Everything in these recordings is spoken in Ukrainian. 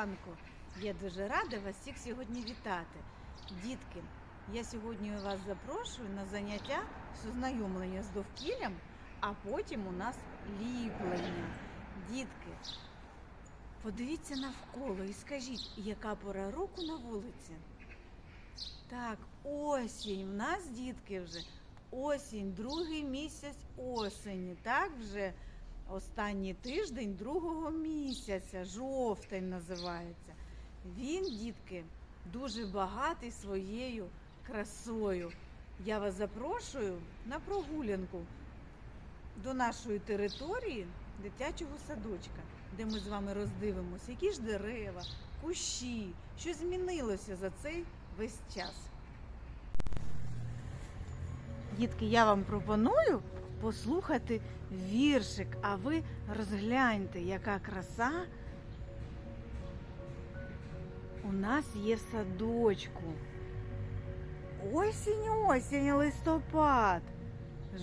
ранку! Я дуже рада вас всіх сьогодні вітати. Дітки, я сьогодні вас запрошую на заняття з ознайомлення з довкіллям, а потім у нас ліплення. Дітки, подивіться навколо і скажіть, яка пора року на вулиці? Так, осінь. В нас, дітки, вже осінь, другий місяць осені. Так вже останній тиждень другого місяця, жовтень називається. Він, дітки, дуже багатий своєю красою. Я вас запрошую на прогулянку до нашої території дитячого садочка, де ми з вами роздивимося, які ж дерева, кущі, що змінилося за цей весь час. Дітки, я вам пропоную послухати віршик, а ви розгляньте, яка краса у нас є в садочку. Осінь, осінь, листопад.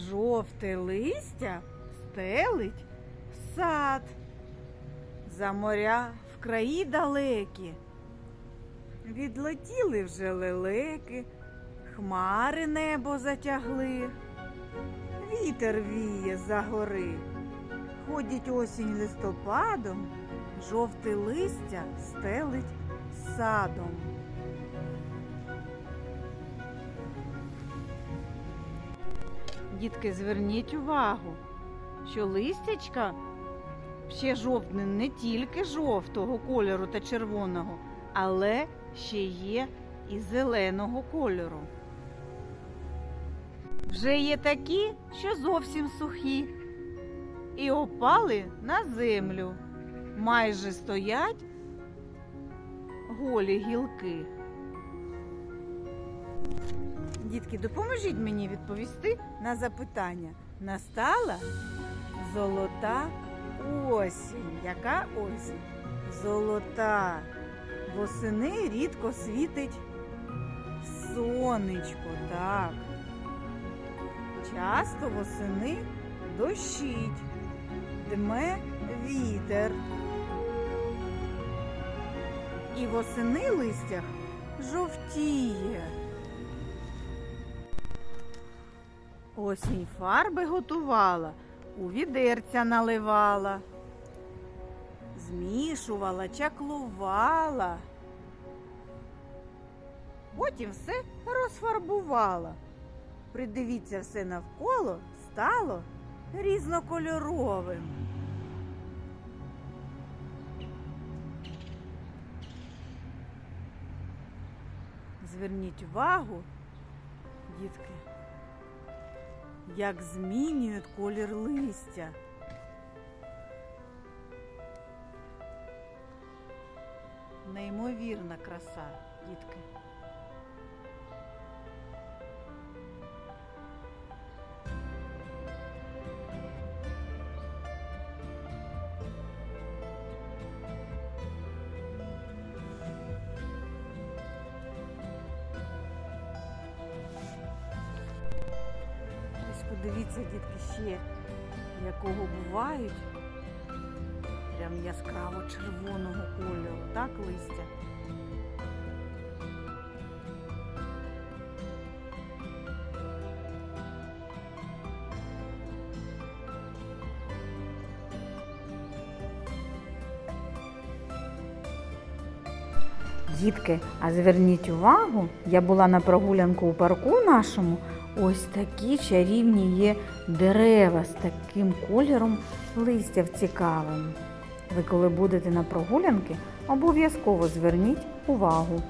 Жовте листя стелить сад. За моря в краї далекі. Відлетіли вже лелеки, хмари небо затягли, вітер віє за гори. Ходить осінь листопадом, жовте листя стелить садом. Дітки, зверніть увагу, що листячка ще жовтне не тільки жовтого кольору та червоного, але ще є і зеленого кольору. Вже є такі, що зовсім сухі, і опали на землю. Майже стоять голі гілки. Дітки, допоможіть мені відповісти на запитання. Настала золота осінь. Яка осінь? Золота. Восени рідко світить сонечко, так. Часто восени дощить, дме вітер. І восени листях жовтіє. Осінь фарби готувала, у відерця наливала, змішувала, чаклувала. Потім все розфарбувала. Придивіться все навколо, стало різнокольоровим. Зверніть увагу, дітки, як змінюють колір листя. Неймовірна краса, дітки. Подивіться, дітки, ще якого бувають. Прям яскраво червоного кольору, так листя. Дітки, а зверніть увагу, я була на прогулянку у парку нашому. Ось такі чарівні є дерева з таким кольором листів цікавим. Ви коли будете на прогулянки, обов'язково зверніть увагу.